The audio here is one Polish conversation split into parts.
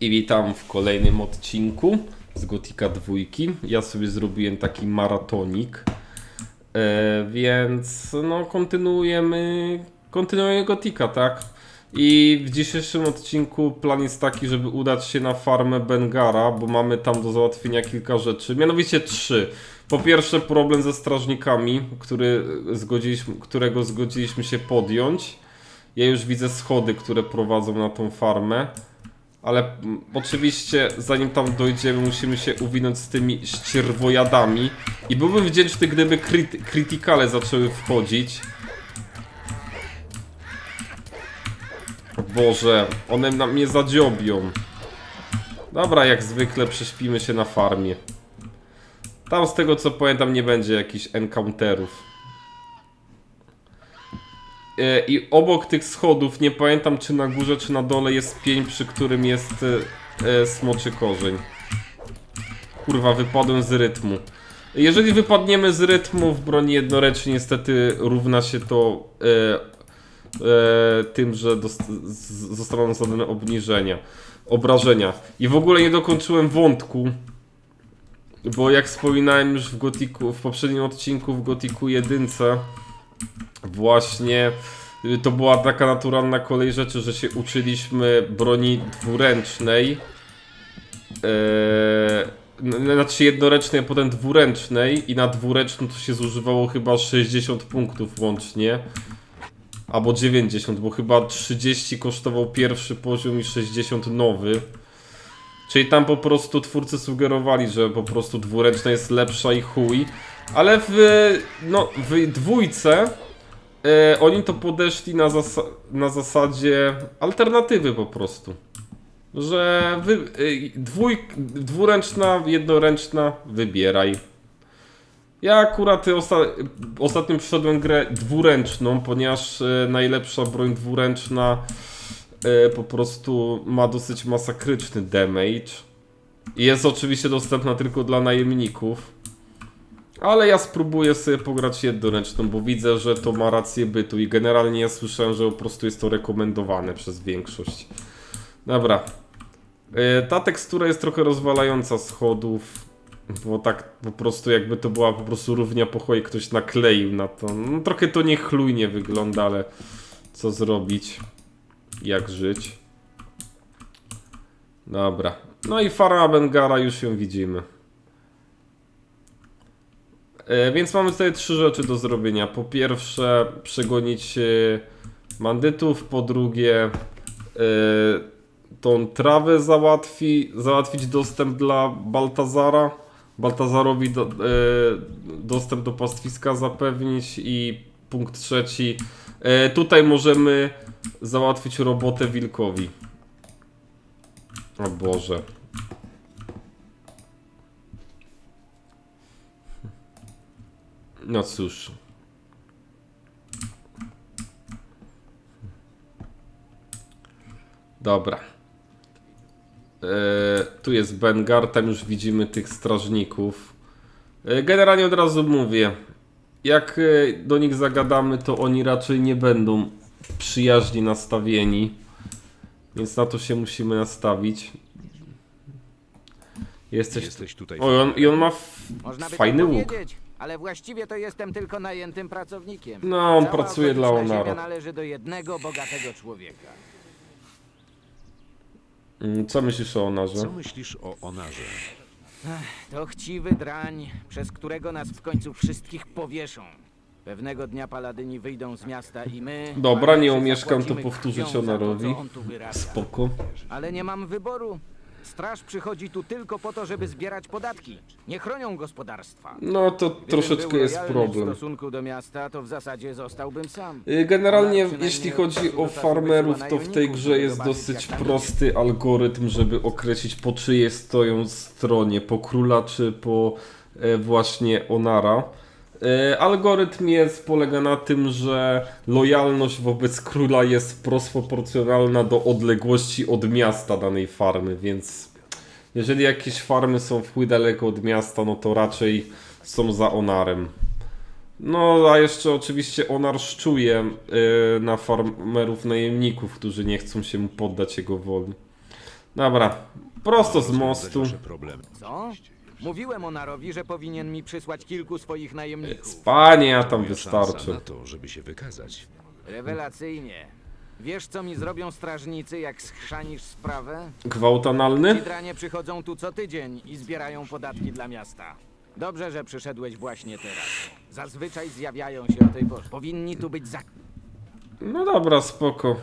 I witam w kolejnym odcinku z Gotika dwójki. Ja sobie zrobiłem taki maratonik, e, więc no kontynuujemy, kontynuujemy Gotika, tak? I w dzisiejszym odcinku plan jest taki, żeby udać się na farmę Bengara, bo mamy tam do załatwienia kilka rzeczy, mianowicie trzy. Po pierwsze problem ze strażnikami, który zgodziliśmy, którego zgodziliśmy się podjąć. Ja już widzę schody, które prowadzą na tą farmę. Ale oczywiście, zanim tam dojdziemy, musimy się uwinąć z tymi ścierwojadami. I byłbym wdzięczny, gdyby kryty krytykale zaczęły wchodzić. Boże, one na mnie zadziobią. Dobra, jak zwykle prześpimy się na farmie. Tam z tego co pamiętam nie będzie jakichś encounterów. E, I obok tych schodów, nie pamiętam czy na górze, czy na dole jest pień, przy którym jest e, e, smoczy korzeń. Kurwa, wypadłem z rytmu. Jeżeli wypadniemy z rytmu w broni jednoręcznej, niestety równa się to e, e, tym, że zostaną zadane obniżenia, obrażenia. I w ogóle nie dokończyłem wątku, bo jak wspominałem już w Gotiku, w poprzednim odcinku w Gotiku jedynce, właśnie y, to była taka naturalna kolej rzeczy, że się uczyliśmy broni dwuręcznej. Eee, znaczy jednoręcznej, a potem dwuręcznej i na dwuręczną to się zużywało chyba 60 punktów łącznie. Albo 90, bo chyba 30 kosztował pierwszy poziom i 60 nowy. Czyli tam po prostu twórcy sugerowali, że po prostu dwuręczna jest lepsza i chuj. Ale w, no, w dwójce e, oni to podeszli na, zas na zasadzie alternatywy po prostu. Że wy, e, dwój, dwuręczna, jednoręczna, wybieraj. Ja akurat osta ostatnio przyszedłem grę dwuręczną, ponieważ e, najlepsza broń dwuręczna e, po prostu ma dosyć masakryczny damage. Jest oczywiście dostępna tylko dla najemników. Ale ja spróbuję sobie pograć jednoręczną, bo widzę, że to ma rację bytu i generalnie ja słyszałem, że po prostu jest to rekomendowane przez większość. Dobra. E, Ta tekstura jest trochę rozwalająca schodów, bo tak po prostu jakby to była po prostu równia pochoi, ktoś nakleił na to. No, trochę to niechlujnie wygląda, ale co zrobić? Jak żyć? Dobra. No i Farah Bengara już ją widzimy. E, Więc mamy tutaj trzy rzeczy do zrobienia. Po pierwsze, przegonić e, bandytów. Po drugie, e, tą trawę załatwi, załatwić dostęp dla Baltazara. Baltazarowi do, e, dostęp do pastwiska zapewnić. I punkt trzeci, e, tutaj możemy załatwić robotę wilkowi. O Boże. No cóż. Dobra. E, tu jest Bengar, tam już widzimy tych strażników. E, generalnie od razu mówię, jak e, do nich zagadamy, to oni raczej nie będą przyjaźnie nastawieni. Więc na to się musimy nastawić. Jesteś. Jesteś tutaj. O, i on, i on ma f- fajny łuk. powiedzieć, ale właściwie to jestem tylko najętym pracownikiem. No, on Cała pracuje dla okoliczna Onara. należy do jednego bogatego człowieka. Mm, Co myślisz o Onarze? Co myślisz o Onarze? To chciwy drań, przez którego nas w końcu wszystkich powieszą. Pewnego dnia paladyni wyjdą z miasta i my... Dobra, nie Paladycy umieszkam to zapłacimy powtórzyć krwią za to, Onarowi. co on tu wyrabia. Spoko. Ale nie mam wyboru. Straż przychodzi tu tylko po to, żeby zbierać podatki. Nie chronią gospodarstwa. No to troszeczkę był jest lojalny problem. W stosunku do miasta, to w zasadzie zostałbym sam. Y, Generalnie, Ona przynajmniej jeśli od chodzi czasu o do czasu farmerów, wysyła to w tej najemników, grze żeby jest zobaczyć, dosyć jak tam prosty algorytm, żeby określić po czyjej stoją stronie, po króla czy po e, właśnie Onara. E, Algorytm jest, polega na tym, że lojalność wobec króla jest wprost proporcjonalna do odległości od miasta danej farmy, więc jeżeli jakieś farmy są w chuj daleko od miasta, no to raczej są za Onarem. No, a jeszcze oczywiście Onar szczuje y, na farmerów najemników, którzy nie chcą się mu poddać jego woli. Dobra, prosto z mostu. Co? Mówiłem Onarowi, że powinien mi przysłać kilku swoich najemników. Panie, ja tam szansa wystarczy. na to, żeby się wykazać. Rewelacyjnie. Wiesz, co mi zrobią strażnicy, jak schrzanisz sprawę? Gwałt Ci analny? przychodzą tu co tydzień i zbierają podatki dla miasta. Dobrze, że przyszedłeś właśnie teraz. Zazwyczaj zjawiają się o tej porze. Powinni tu być za... No dobra, spoko.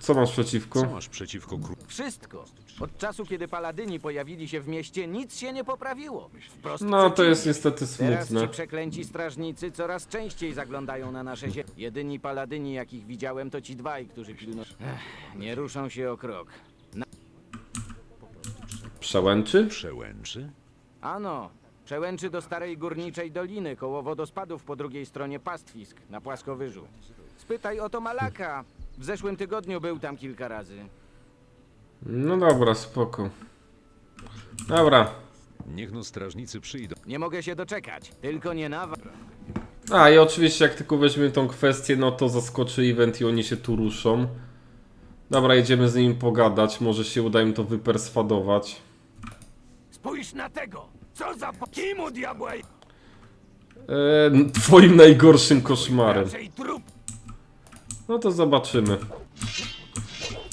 Co masz przeciwko? Co masz przeciwko król? Wszystko. Od czasu, kiedy paladyni pojawili się w mieście, nic się nie poprawiło. Wprost No to przeciwnie. jest niestety Teraz smutne. ci przeklęci strażnicy coraz częściej zaglądają na nasze ziemię. Jedyni paladyni, jakich widziałem, to ci dwaj, którzy pilnują. Ech, Nie ruszą się o krok. Przełęczy? Przełęczy? Ano, przełęczy do starej górniczej doliny, koło wodospadów po drugiej stronie pastwisk, na płaskowyżu. Spytaj o to Malaka. W zeszłym tygodniu był tam kilka razy. No dobra, spoko. Dobra. Niech no strażnicy przyjdą. Nie mogę się doczekać. Tylko nie na was. A i oczywiście jak tylko weźmiemy tą kwestię, no to zaskoczy event i oni się tu ruszą. Dobra, jedziemy z nimi pogadać, może się uda im to wyperswadować. Spójrz na tego! Co za po... Kim u diabła Eee, twoim najgorszym koszmarem. raczej trup? No to zobaczymy.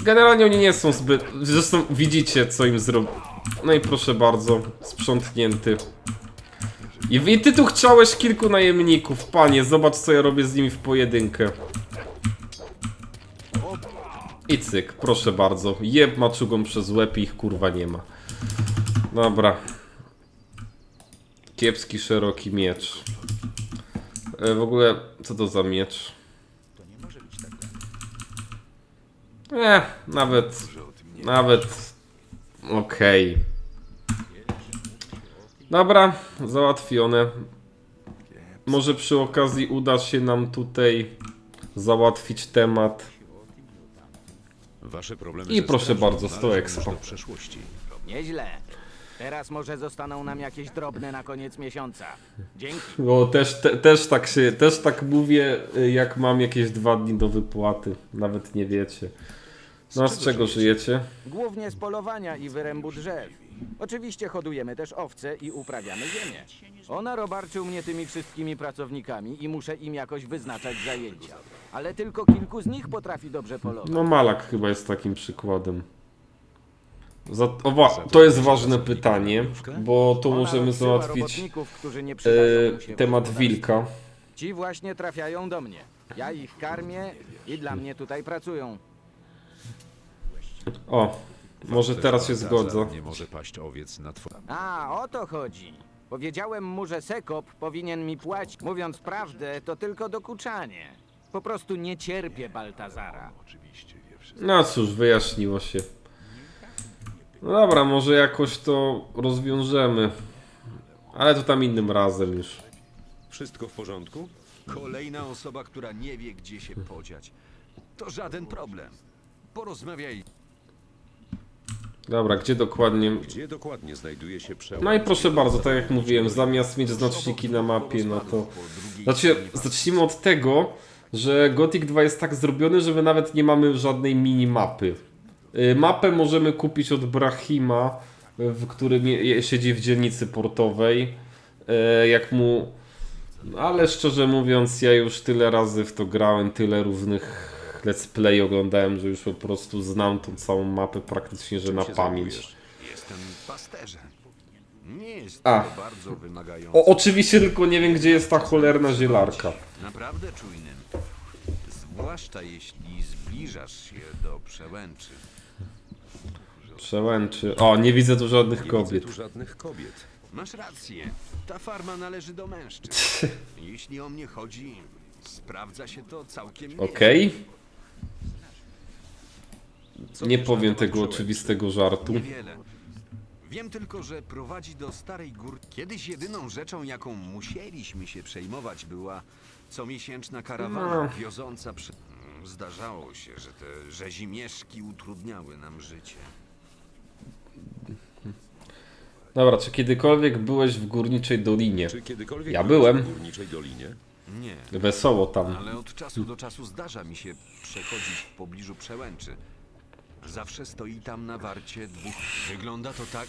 Generalnie oni nie są zbyt... Zresztą widzicie co im zrobi. No i proszę bardzo, sprzątnięty. I, I ty tu chciałeś kilku najemników, panie, zobacz co ja robię z nimi w pojedynkę. I cyk, proszę bardzo. Jeb maczugą przez łeb i ich kurwa nie ma. Dobra. Kiepski, szeroki miecz. E, w ogóle, co to za miecz? Nie, nawet. Nawet. Okej. Dobra, załatwione. Może przy okazji uda się nam tutaj załatwić temat. Wasze problemy I proszę bardzo, sto należą expo. Nieźle. Teraz może zostaną nam jakieś drobne na koniec miesiąca. Dzięki. Bo też, te, też tak się, też tak mówię, y, jak mam jakieś dwa dni do wypłaty. Nawet nie wiecie. No a z czego żyjecie? Głównie z polowania i wyrębu drzew. Oczywiście hodujemy też owce i uprawiamy ziemię. Ona robarczył mnie tymi wszystkimi pracownikami i muszę im jakoś wyznaczać zajęcia. Ale tylko kilku z nich potrafi dobrze polować. No Malak chyba jest takim przykładem. Za, o, wa, to jest ważne pytanie, bo to Ona możemy załatwić e, temat wilka. Ci właśnie trafiają do mnie. Ja ich karmię i dla mnie tutaj pracują. O, może teraz się zgodzę. Nie może paść owiec na. A, o to chodzi. Powiedziałem mu, że Sekop powinien mi płacić. Mówiąc prawdę, to tylko dokuczanie. Po prostu nie cierpię Baltazara. No cóż, wyjaśniło się. No dobra, może jakoś to rozwiążemy. Ale to tam innym razem już. Wszystko w porządku? Kolejna osoba, która nie wie, gdzie się podziać. To żaden problem. Porozmawiaj. Dobra, gdzie dokładnie? Gdzie dokładnie znajduje się przełęcz? No i proszę bardzo, tak jak mówiłem, zamiast mieć znaczniki na mapie, no to... Znaczy, zacznijmy od tego, że Gothic 2 jest tak zrobiony, że my nawet nie mamy żadnej minimapy. Y, Mapę możemy kupić od Brahima, w którym siedzi w dzielnicy portowej. Y, Jak mu... Ale szczerze mówiąc, ja już tyle razy w to grałem, tyle różnych let's play oglądałem, że już po prostu znam tą całą mapę praktycznie, że na pamięć. Jestem pasterzem. Nie jest A. bardzo. O, oczywiście tylko nie wiem, gdzie jest ta cholerna zielarka. Naprawdę czujnym. Zwłaszcza jeśli zbliżasz się do przełęczy. Przełęczy. O, nie widzę tu żadnych Nie kobiet. widzę tu żadnych kobiet. Masz rację. Ta farma należy do mężczyzn. Jeśli o mnie chodzi, sprawdza się to całkiem nieźle. Okej, Co nie wiesz powiem temat tego oczywistego żartu. Niewiele. Wiem tylko, że prowadzi do starej gór. Kiedyś jedyną rzeczą, jaką musieliśmy się przejmować, była comiesięczna karawana No. wioząca przy... Zdarzało się, że te rzezimieszki utrudniały nam życie. Dobra, czy kiedykolwiek byłeś w Górniczej Dolinie? Czy kiedykolwiek Ja byłeś byłem. w Górniczej Dolinie? Nie, Wesoło tam. ale od czasu do czasu zdarza mi się przechodzić w pobliżu przełęczy. Zawsze stoi tam na warcie dwóch. Wygląda to tak,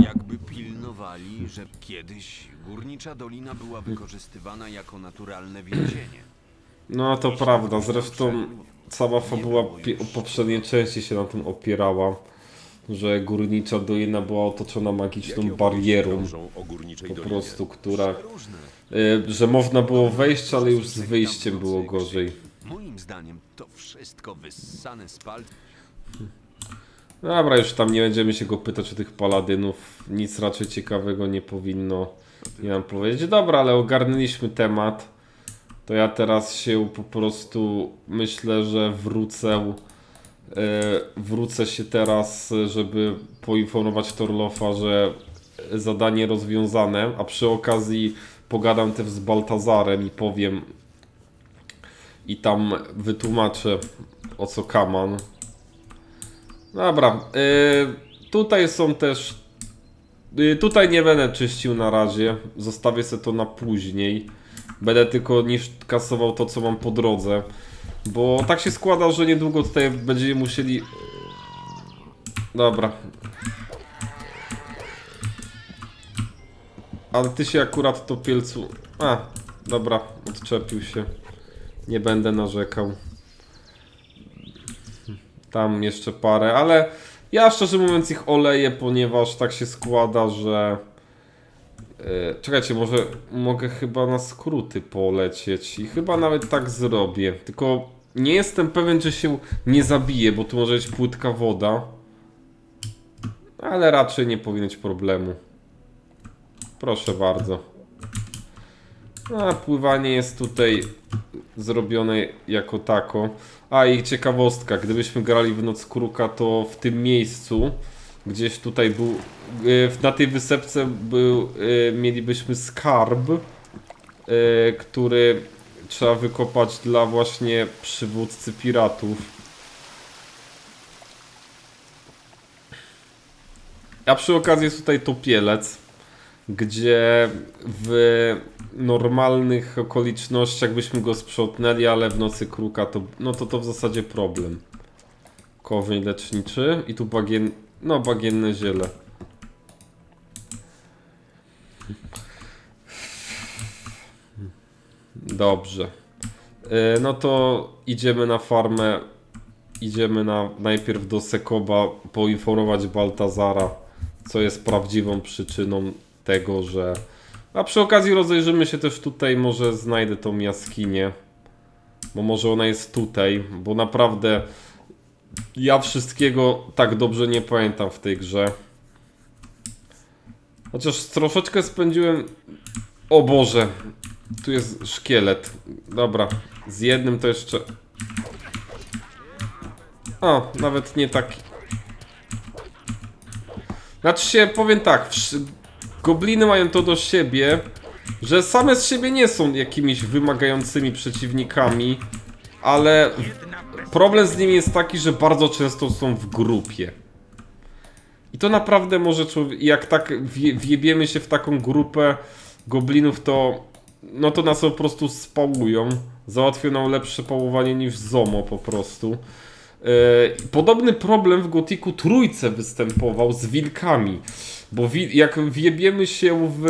jakby pilnowali, że kiedyś górnicza dolina była wykorzystywana jako naturalne więzienie. No to prawda, zresztą cała fabuła pi- poprzedniej części się na tym opierała, że górnicza dolina była otoczona magiczną barierą, po prostu, która, y, że można było wejść, ale już z wyjściem było gorzej. Moim zdaniem to wszystko wyssane z. Dobra, już tam nie będziemy się go pytać o tych paladynów, nic raczej ciekawego nie powinno nie nam powiedzieć. Dobra, ale ogarnęliśmy temat, to ja teraz się po prostu myślę, że wrócę E, wrócę się teraz, e, żeby poinformować Torlofa, że zadanie rozwiązane, a przy okazji pogadam też z Baltazarem i powiem i tam wytłumaczę o co kaman. Dobra, e, tutaj są też e, tutaj nie będę czyścił na razie, zostawię sobie to na później. Będę tylko niż kasował to co mam po drodze. Bo tak się składa, że niedługo tutaj będziemy musieli... Dobra. Ale ty się akurat to pielcu... A, dobra, odczepił się. Nie będę narzekał. Tam jeszcze parę, ale ja szczerze mówiąc ich oleję, ponieważ tak się składa, że... E, Czekajcie, może mogę chyba na skróty polecieć i chyba nawet tak zrobię. Tylko nie jestem pewien, czy się nie zabije, bo tu może być płytka woda. Ale raczej nie powinien być problemu. Proszę bardzo. A pływanie jest tutaj zrobione jako tako. A i ciekawostka, gdybyśmy grali w Noc Kruka, to w tym miejscu gdzieś tutaj był, e, na tej wysepce był, e, mielibyśmy skarb, e, który trzeba wykopać dla właśnie przywódcy piratów. A przy okazji jest tutaj topielec, gdzie w normalnych okolicznościach byśmy go sprzątnęli, ale w nocy kruka to, no to to w zasadzie problem. Korzeń leczniczy i tu bagien, no bagienne ziele. Dobrze. E, No to idziemy na farmę. Idziemy na, najpierw do Sekoba poinformować Baltazara, co jest prawdziwą przyczyną tego, że. A przy okazji rozejrzymy się też tutaj, może znajdę tą jaskinię. Bo może ona jest tutaj, bo naprawdę ja wszystkiego tak dobrze nie pamiętam w tej grze. Chociaż troszeczkę spędziłem. O Boże, tu jest szkielet. Dobra, z jednym to jeszcze. O, nawet nie taki. Znaczy się, powiem tak, gobliny mają to do siebie, że same z siebie nie są jakimiś wymagającymi przeciwnikami, ale problem z nimi jest taki, że bardzo często są w grupie. I to naprawdę może człowiek, jak tak wje, wjebiemy się w taką grupę goblinów, to no to nas po prostu spałują. Załatwią nam lepsze pałowanie niż Zomo po prostu. Yy, Podobny problem w Gotiku trójce występował z wilkami. Bo wi jak wjebiemy się w,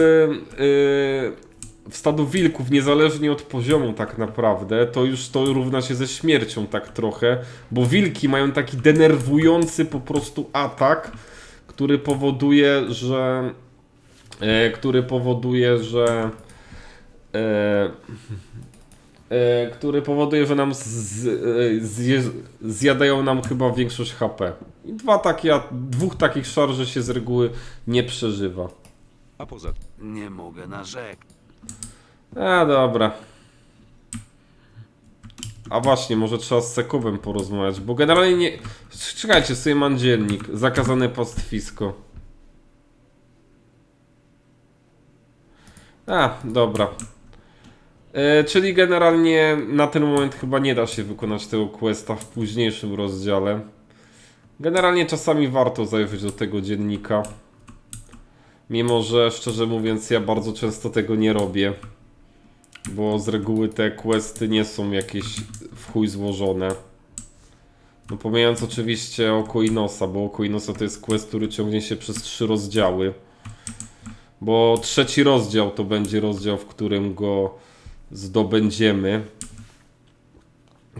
yy, w stado wilków, niezależnie od poziomu tak naprawdę, to już to równa się ze śmiercią tak trochę. Bo wilki mają taki denerwujący po prostu atak, który powoduje, że... e, który powoduje, że... E, e, który powoduje, że nam z, z, e, zjadają nam chyba większość HP. I dwa takie, dwóch takich szarży się z reguły nie przeżywa. A poza Nie mogę narzekać. A dobra. A właśnie, może trzeba z Sekubem porozmawiać, bo generalnie nie... Czekajcie, sobie mam dziennik. Zakazane pastwisko. A, dobra. E, czyli generalnie na ten moment chyba nie da się wykonać tego questa w późniejszym rozdziale. Generalnie czasami warto zajrzeć do tego dziennika. Mimo, że szczerze mówiąc ja bardzo często tego nie robię. Bo z reguły te questy nie są jakieś w chuj złożone. No pomijając oczywiście oko Inosa, bo oko Inosa to jest quest, który ciągnie się przez trzy rozdziały. Bo trzeci rozdział to będzie rozdział, w którym go zdobędziemy.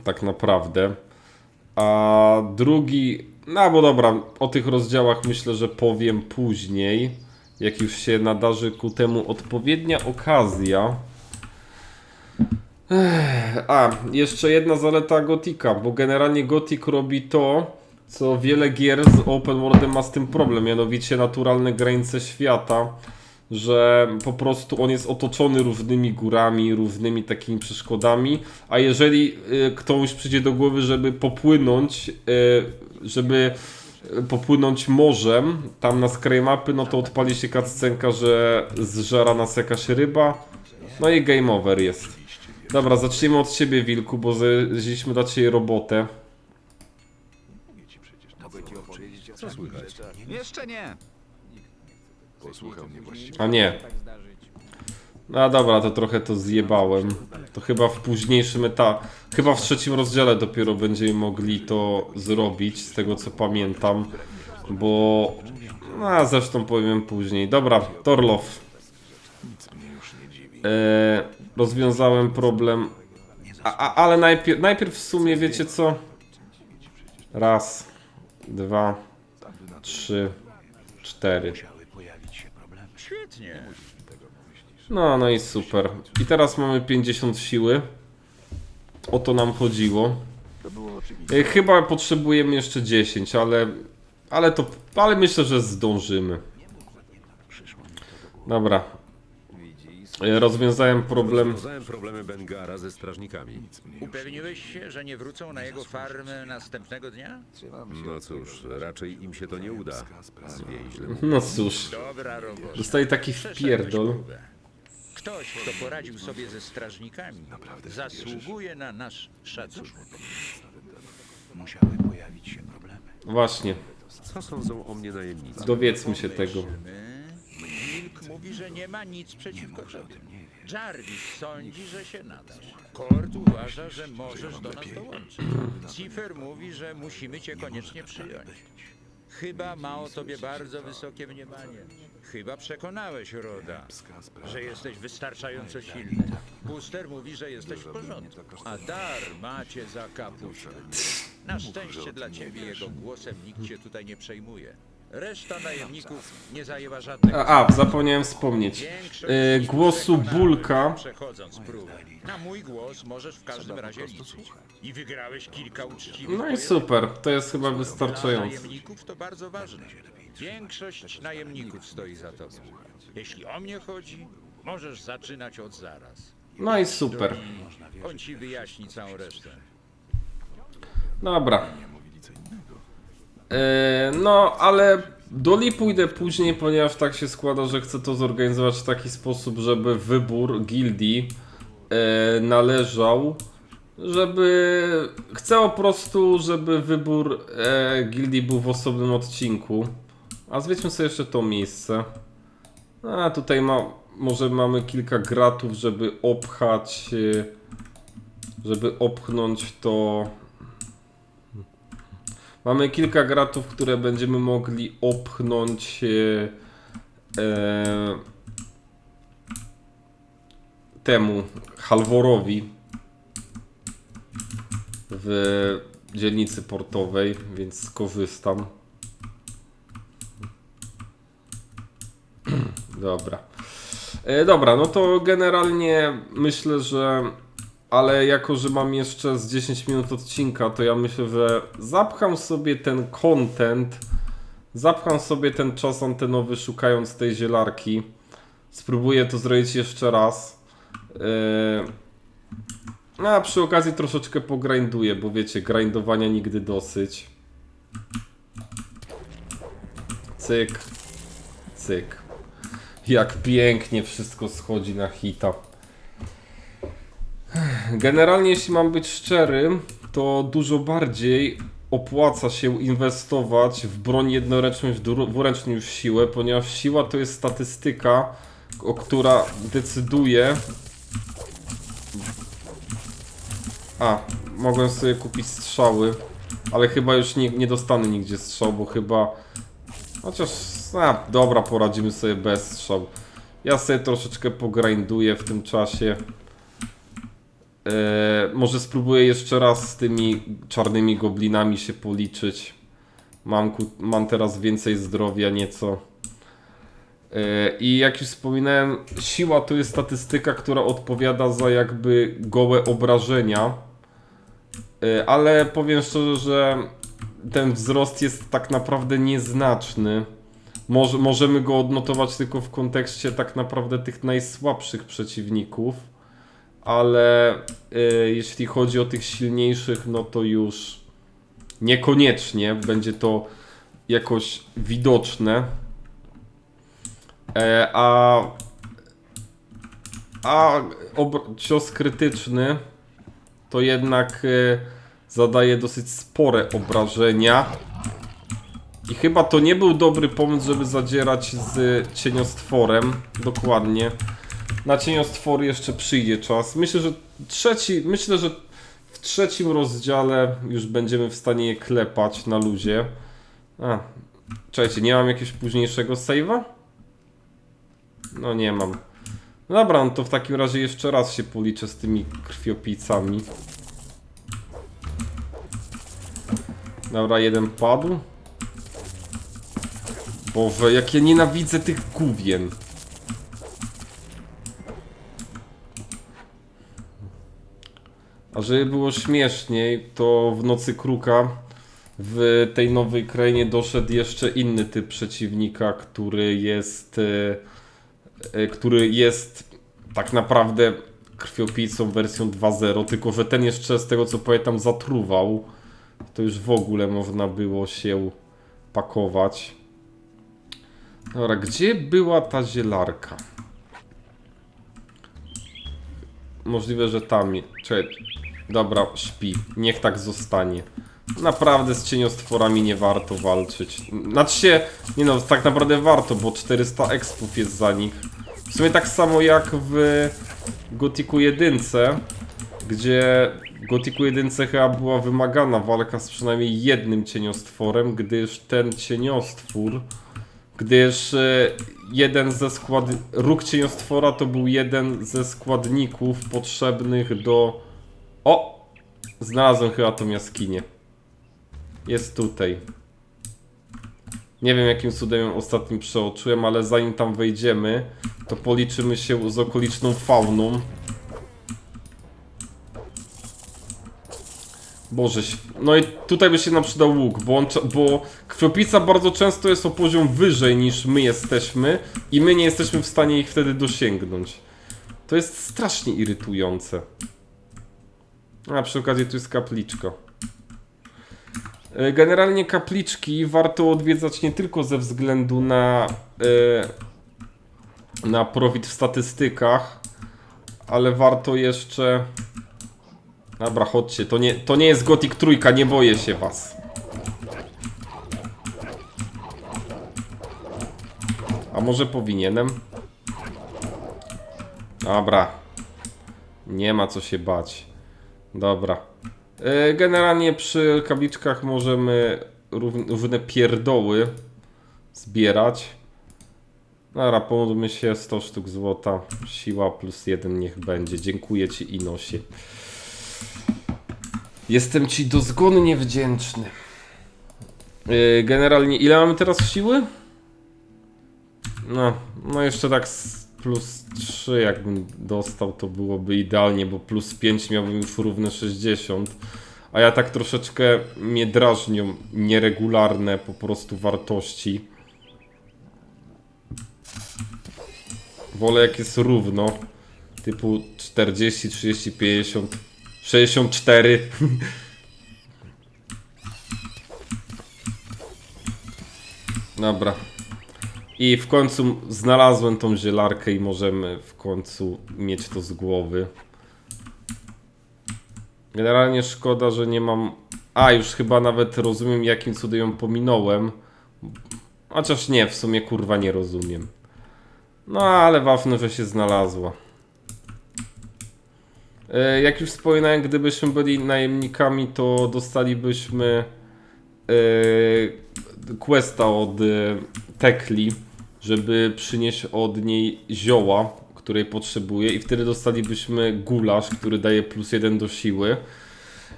Tak naprawdę. A drugi. No bo dobra, o tych rozdziałach myślę, że powiem później. Jak już się nadarzy ku temu odpowiednia okazja. A, jeszcze jedna zaleta Gotika, bo generalnie Gothic robi to, co wiele gier z open worldem ma z tym problem, mianowicie naturalne granice świata, że po prostu on jest otoczony różnymi górami, różnymi takimi przeszkodami, a jeżeli y, ktoś przyjdzie do głowy, żeby popłynąć, y, żeby popłynąć morzem tam na skraj mapy, no to odpali się cutscenka, że zżera nas jakaś ryba, no i game over jest. Dobra, zacznijmy od ciebie, Wilku, bo znaleźliśmy dla ciebie robotę. Co słychać? Jeszcze nie. Posłuchał mnie właściwie. A nie. No dobra, to trochę to zjebałem. To chyba w późniejszym etapie, chyba w trzecim rozdziale dopiero będziemy mogli to zrobić, z tego co pamiętam. Bo... No, a zresztą powiem później. Dobra, Torlow. E, rozwiązałem problem. A, a, ale najpierw, najpierw w sumie wiecie co? Raz, dwa, trzy, cztery. No, no i super. I teraz mamy 50 siły. O to nam chodziło. E, Chyba potrzebujemy jeszcze 10, ale. Ale to. Ale myślę, że zdążymy. Dobra. E, Rozwiązałem problem. Rozwiązałem problemy Bengara ze strażnikami. Upewniłeś się, że nie wrócą na jego farmę następnego dnia? No cóż, raczej im się to nie uda. Zwiejźle. No cóż. Dobra robota. Dostali taki Przeszedłeś wpierdol. próbę. Ktoś, kto poradził sobie ze strażnikami, zasługuje na nasz szacunek. Musiały pojawić się problemy. Właśnie. Co sądzą o mnie najemnicy? Dowiedzmy się tego. Wilk mówi, że nie ma nic przeciwko tobie. Jarvis sądzi, że się nadasz. Kord uważa, że możesz do nas dołączyć. Cifer mówi, że musimy cię koniecznie przyjąć. Chyba ma o tobie bardzo wysokie mniemanie. Chyba przekonałeś Roda, że jesteś wystarczająco silny. Puster mówi, że jesteś w porządku. A Dar ma cię za kapuszkę. Na szczęście dla ciebie jego głosem nikt cię tutaj nie przejmuje. Reszta najemników nie zajęła żadnego A, a zapomniałem wspomnieć. E, nich głosu Bulka. Przechodząc próbę. Na mój głos możesz w każdym razie liczyć. I wygrałeś kilka uczciwych No i super. To jest chyba Dla wystarczające. najemników to bardzo ważne. Większość najemników stoi za tobą. Jeśli o mnie chodzi, możesz zaczynać od zaraz. No i super. On ci wyjaśni całą resztę. Dobra. E, no, ale do Li pójdę później, ponieważ tak się składa, że chcę to zorganizować w taki sposób, żeby wybór gildii e, należał, żeby... Chcę po prostu, żeby wybór e, gildii był w osobnym odcinku. A zwiedźmy sobie jeszcze to miejsce. A tutaj ma, może mamy kilka gratów, żeby opchać, e, żeby opchnąć to... Mamy kilka gratów, które będziemy mogli opchnąć e, e, temu Halvorowi w dzielnicy portowej, więc skorzystam. Dobra. E, dobra, no to generalnie myślę, że ale jako, że mam jeszcze z 10 minut odcinka, to ja myślę, że zapcham sobie ten content, zapcham sobie ten czas antenowy szukając tej zielarki. Spróbuję to zrobić jeszcze raz. Yy... A przy okazji troszeczkę pogrinduję, bo wiecie, grindowania nigdy dosyć. Cyk, cyk. Jak pięknie wszystko schodzi na hita. Generalnie, jeśli mam być szczery, to dużo bardziej opłaca się inwestować w broń jednoręczną niż dwur- dwuręczną już siłę, ponieważ siła to jest statystyka, o która decyduje. A, mogłem sobie kupić strzały. Ale chyba już nie, nie dostanę nigdzie strzał, bo chyba... Chociaż, a, dobra, poradzimy sobie bez strzał. Ja sobie troszeczkę pogrinduję w tym czasie. E, może spróbuję jeszcze raz z tymi czarnymi goblinami się policzyć. Mam, ku, mam teraz więcej zdrowia nieco. E, I jak już wspominałem, siła to jest statystyka, która odpowiada za jakby gołe obrażenia. E, Ale powiem szczerze, że ten wzrost jest tak naprawdę nieznaczny. Może, możemy go odnotować tylko w kontekście tak naprawdę tych najsłabszych przeciwników, ale y, jeśli chodzi o tych silniejszych, no to już niekoniecznie będzie to jakoś widoczne. E, a a cios krytyczny to jednak y, zadaje dosyć spore obrażenia. I chyba to nie był dobry pomysł, żeby zadzierać z cieniostworem. Dokładnie. Na cieniostwory jeszcze przyjdzie czas. Myślę, że trzeci, myślę, że w trzecim rozdziale już będziemy w stanie je klepać na luzie. A, czekajcie, nie mam jakiegoś późniejszego save'a? No nie mam. Dobra, no to w takim razie jeszcze raz się policzę z tymi krwiopijcami. Dobra, jeden padł. Boże, jak ja nienawidzę tych główien. A żeby było śmieszniej, to w Nocy Kruka w tej nowej krainie doszedł jeszcze inny typ przeciwnika, który jest e, e, który jest tak naprawdę krwiopijcą wersją 2.0, tylko że ten jeszcze z tego co pamiętam zatruwał. To już w ogóle można było się pakować. Dobra, gdzie była ta zielarka? Możliwe, że tam. Czekaj. Dobra, śpi. Niech tak zostanie. Naprawdę z cieniostworami nie warto walczyć. Znaczy się, nie no, tak naprawdę warto, bo 400 expów jest za nich. W sumie tak samo jak w Gotiku 1, gdzie w Gotiku 1 chyba była wymagana walka z przynajmniej jednym cieniostworem, gdyż ten cieniostwór gdyż e, jeden ze skład... Róg cieniostwora to był jeden ze składników potrzebnych do... O! Znalazłem chyba tą jaskinię. Jest tutaj. Nie wiem jakim cudem ją ostatnim przeoczyłem, ale zanim tam wejdziemy, to policzymy się z okoliczną fauną. Boże, no i tutaj by się nam przydał łuk, bo, on, bo bardzo często jest o poziom wyżej niż my jesteśmy i my nie jesteśmy w stanie ich wtedy dosięgnąć. To jest strasznie irytujące. A przy okazji tu jest kapliczka. E, Generalnie kapliczki warto odwiedzać nie tylko ze względu na, e, na profit w statystykach, ale warto jeszcze Dobra, chodźcie, to nie, to nie jest Gothic trójka, nie boję się was. A może powinienem? Dobra. Nie ma co się bać. Dobra. E, Generalnie przy kabliczkach możemy różne pierdoły zbierać. Dobra, pomódlmy się 100 sztuk złota. Siła plus jeden niech będzie. Dziękuję ci Inosie. Jestem ci dozgonnie wdzięczny. Yy, generalnie, ile mamy teraz siły? No, no jeszcze tak z plus 3 jakbym dostał, to byłoby idealnie, bo plus 5 miałbym już równe 60. A ja tak troszeczkę mnie drażnią nieregularne po prostu wartości. Wolę jak jest równo. Typu 40, 30, 50, 64. Dobra. I w końcu znalazłem tą zielarkę i możemy w końcu mieć to z głowy. Generalnie szkoda, że nie mam... A, już chyba nawet rozumiem jakim cudem ją pominąłem. Chociaż nie, w sumie kurwa nie rozumiem. No ale ważne, że się znalazła. E, Jak już wspominałem, gdybyśmy byli najemnikami, to dostalibyśmy e, questa od e, Tekli, żeby przynieść od niej zioła, której potrzebuje i wtedy dostalibyśmy gulasz, który daje plus jeden do siły.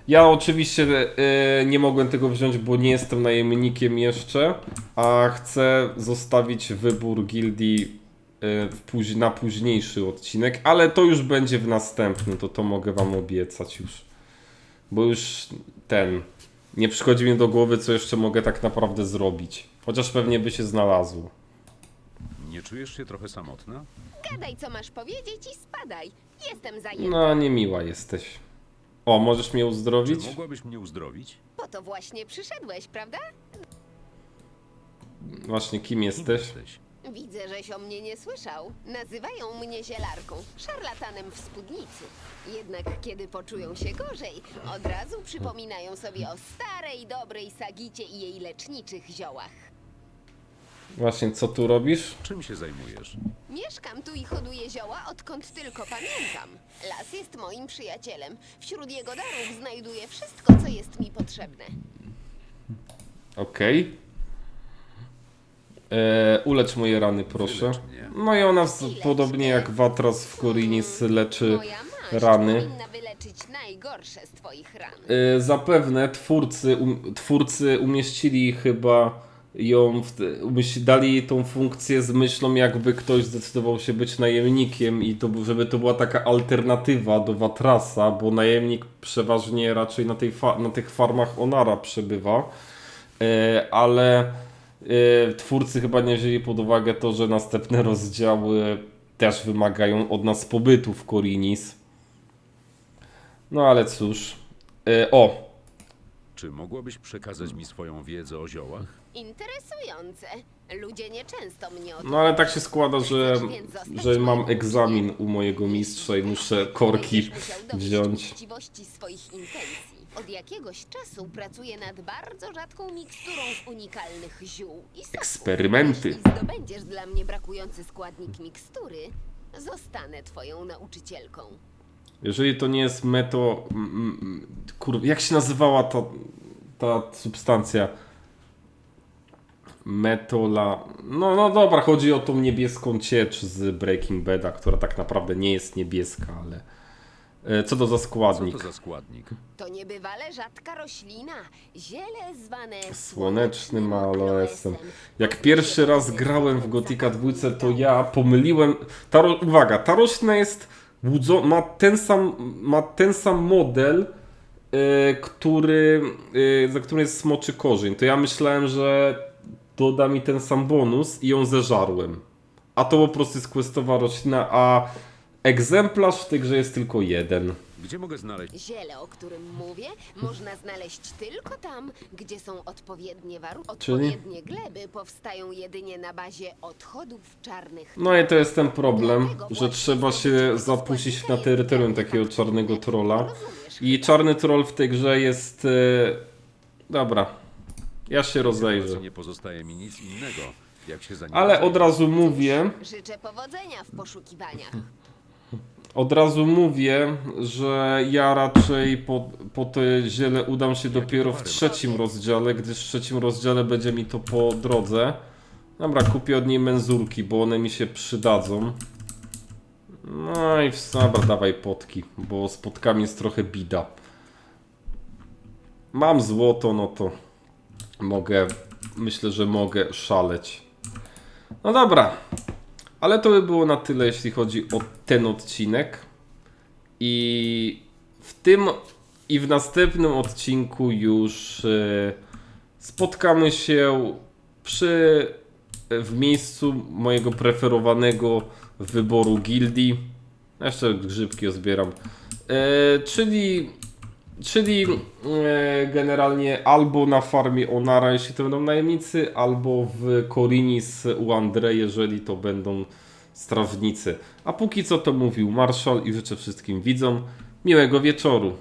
Ja oczywiście e, nie mogłem tego wziąć, bo nie jestem najemnikiem jeszcze, a chcę zostawić wybór gildii póź- na późniejszy odcinek, ale to już będzie w następnym, to to mogę wam obiecać już. Bo już ten, nie przychodzi mi do głowy, co jeszcze mogę tak naprawdę zrobić. Chociaż pewnie by się znalazło. Nie czujesz się trochę samotna? Gadaj, co masz powiedzieć i spadaj. Jestem zajęta. No, niemiła jesteś. O, możesz mnie Czy uzdrowić? mogłabyś mnie uzdrowić? Po to właśnie przyszedłeś, prawda? Właśnie, kim jesteś? Jesteś. Widzę, żeś o mnie nie słyszał. Nazywają mnie zielarką, szarlatanem w spódnicy. Jednak kiedy poczują się gorzej, od razu przypominają sobie o starej, dobrej Sagicie i jej leczniczych ziołach. Właśnie, co tu robisz? Czym się zajmujesz? Mieszkam tu i hoduję zioła, odkąd tylko pamiętam. Las jest moim przyjacielem. Wśród jego darów znajduję wszystko, co jest mi potrzebne. Okej. E, ulecz moje rany, proszę. Wylecz mnie. No i ona, z, podobnie jak Watras w Korinis, leczy Moja maść rany. powinna wyleczyć najgorsze z twoich ran. E, zapewne twórcy, um, twórcy umieścili chyba ją, w, dali tą funkcję z myślą, jakby ktoś zdecydował się być najemnikiem i to, żeby to była taka alternatywa do Watrasa, bo najemnik przeważnie raczej na, tej na tych farmach Onara przebywa, e, ale e, twórcy chyba nie wzięli pod uwagę to, że następne rozdziały też wymagają od nas pobytu w Korinis. No ale cóż. E, o, Czy mogłabyś przekazać mi swoją wiedzę o ziołach? Interesujące. Ludzie nieczęsto mnie o no ale tak się składa, że, że mam egzamin u mojego mistrza i muszę korki Będziesz musiał dowieść wziąć. uczciwości swoich intencji. Od jakiegoś czasu pracuję nad bardzo rzadką miksturą z unikalnych ziół i soków. Eksperymenty. Jeśli zdobędziesz dla mnie brakujący składnik mikstury, zostanę twoją nauczycielką. Jeżeli to nie jest meto... Kurwa, jak się nazywała ta, ta substancja? Metola... No, no dobra, chodzi o tą niebieską ciecz z Breaking Bada, która tak naprawdę nie jest niebieska, ale... E, Co to za Co składnik? to za składnik? To niebywale rzadka roślina, ziele zwane Słonecznym aloesem. Jak pierwszy raz grałem w Gotika 2, to ja pomyliłem. Ta ro... Uwaga, ta roślina jest ma ten sam, ma ten sam model, e, który, e, za którym jest smoczy korzeń. To ja myślałem, że doda mi ten sam bonus i ją zeżarłem. A to po prostu jest questowa roślina, a egzemplarz w tej grze jest tylko jeden. Gdzie mogę znaleźć? Ziele, o którym mówię, można znaleźć tylko tam, gdzie są odpowiednie warunki. Czyli? Odpowiednie gleby powstają jedynie na bazie odchodów czarnych. No i to jest ten problem, że trzeba się zapuścić na terytorium takiego czarnego trolla. I czarny troll w tej grze jest. E... Dobra, ja się rozejrzę. Nie pozostaje mi nic innego, jak się za nim Ale od razu mówię, Życzę powodzenia w poszukiwaniach. Od razu mówię, że ja raczej po, po te ziele udam się dopiero w trzecim rozdziale, gdyż w trzecim rozdziale będzie mi to po drodze. Dobra, kupię od niej menzurki, bo one mi się przydadzą. No i w dobra, dawaj potki, bo z potkami jest trochę bida. Mam złoto, no to mogę, myślę, że mogę szaleć. No dobra, ale to by było na tyle, jeśli chodzi o ten odcinek. I w tym i w następnym odcinku już e, spotkamy się przy w miejscu mojego preferowanego wyboru gildii. Jeszcze grzybki zbieram. E, czyli czyli e, generalnie albo na farmie Onara, jeśli to będą najemnicy, albo w Korinis u Andre, jeżeli to będą strażnicy. A póki co to mówił Marszal i życzę wszystkim widzom miłego wieczoru.